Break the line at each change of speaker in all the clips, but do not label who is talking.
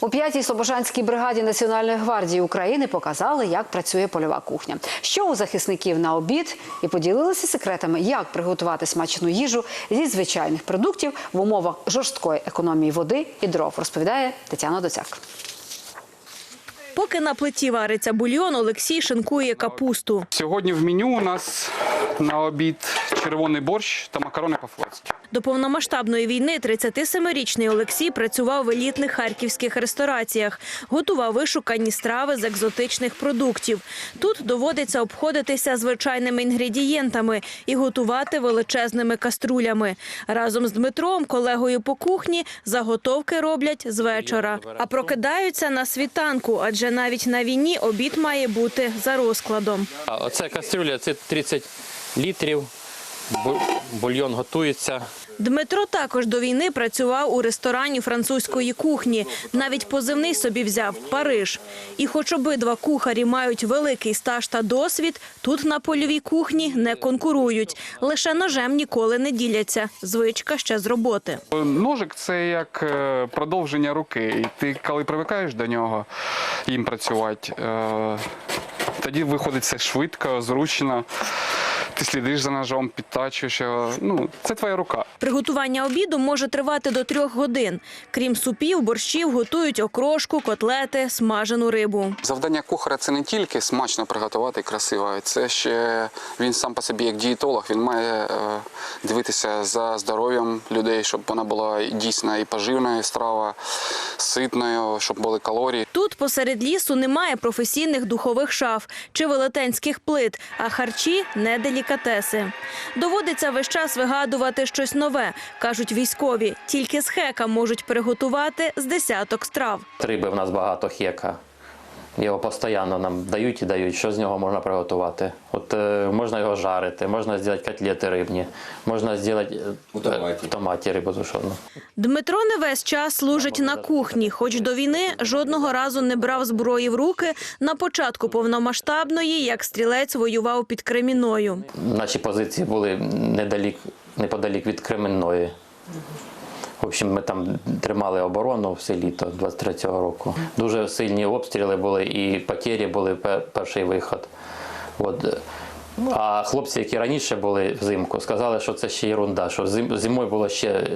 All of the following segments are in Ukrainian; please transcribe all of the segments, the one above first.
У п'ятій Слобожанській бригаді Національної гвардії України показали, як працює польова кухня. Що у захисників на обід і поділилися секретами, як приготувати смачну їжу зі звичайних продуктів в умовах жорсткої економії води і дров, розповідає Тетяна Доцяк.
Поки на плиті вариться бульйон, Олексій шинкує капусту.
Сьогодні в меню у нас на обід червоний борщ та макарони по-флотськи.
До повномасштабної війни 37-річний Олексій працював в елітних харківських рестораціях, готував вишукані страви з екзотичних продуктів. Тут доводиться обходитися звичайними інгредієнтами і готувати величезними каструлями. Разом з Дмитром, колегою по кухні, заготовки роблять з вечора, а прокидаються на світанку, адже навіть на війні обід має бути за розкладом.
А Оце кастрюля, це 30 літрів. Бульйон готується.
Дмитро також до війни працював у ресторані французької кухні. Навіть позивний собі взяв Париж. І хоч обидва кухарі мають великий стаж та досвід, тут на польовій кухні не конкурують. Лише ножем ніколи не діляться. Звичка ще з роботи.
Ножик це як е, продовження руки. І ти, коли привикаєш до нього їм працювати, е, тоді виходить все швидко, зручно. Ти слідиш за ножом, підтачуєш його. Ну, це твоя рука.
Приготування обіду може тривати до трьох годин. Крім супів, борщів готують окрошку, котлети, смажену рибу.
Завдання кухаря це не тільки смачно приготувати красиво, це ще він сам по собі як дієтолог. Він має е, дивитися за здоров'ям людей, щоб вона була і дійсно і поживною страва, ситною, щоб були калорії.
Тут посеред лісу немає професійних духових шаф чи велетенських плит, а харчі не делікатеси. Доводиться весь час вигадувати щось нове, кажуть військові. Тільки з хека можуть приготувати з десяток страв.
Риби в нас багато хека. Його постійно нам дають і дають, що з нього можна приготувати. От е, можна його жарити, можна зробити котлети рибні, можна зробити е, в томаті рибу тушону.
Дмитро не весь час служить на кухні, хоч до війни жодного разу не брав зброї в руки. На початку повномасштабної, як стрілець воював під Креміною.
Наші позиції були недалік, неподалік від Кременної. В общем, ми там тримали оборону все літо 23-го року. Дуже сильні обстріли були і потері були перший виход. От. А хлопці, які раніше були взимку, сказали, що це ще ерунда, що зим- зимою було ще,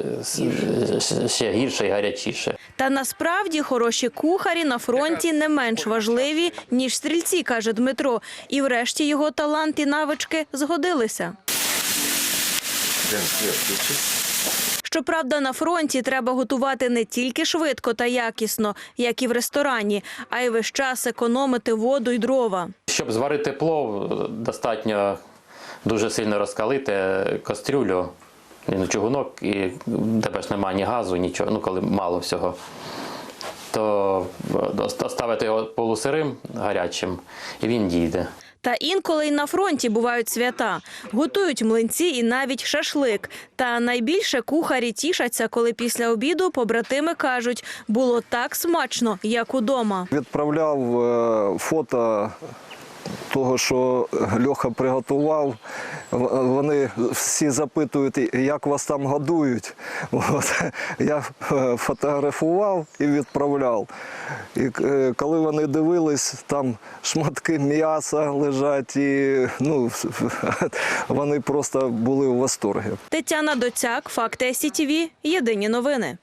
ще- гірше і гарячіше.
Та насправді хороші кухарі на фронті не менш важливі, ніж стрільці, каже Дмитро. І врешті його талант і навички згодилися. Щоправда, на фронті треба готувати не тільки швидко та якісно, як і в ресторані, а й весь час економити воду й дрова.
Щоб зварити плов, достатньо дуже сильно розкалити кастрюлю, ну, чугунок, і тебе ж немає ні газу, нічого, ну коли мало всього. То е, ставити його полусирим гарячим, і він дійде.
Та інколи й на фронті бувають свята. Готують млинці і навіть шашлик. Та найбільше кухарі тішаться, коли після обіду побратими кажуть, було так смачно, як удома.
Відправляв е, фото того, що Льоха приготував. Вони всі запитують, як вас там годують. От. Я е, фотографував і відправляв. І е, коли вони дивились, там шматки м'яса лежать, і ну, вони просто були в восторгі.
Тетяна Доцяк, Факти СІТВ, Єдині новини.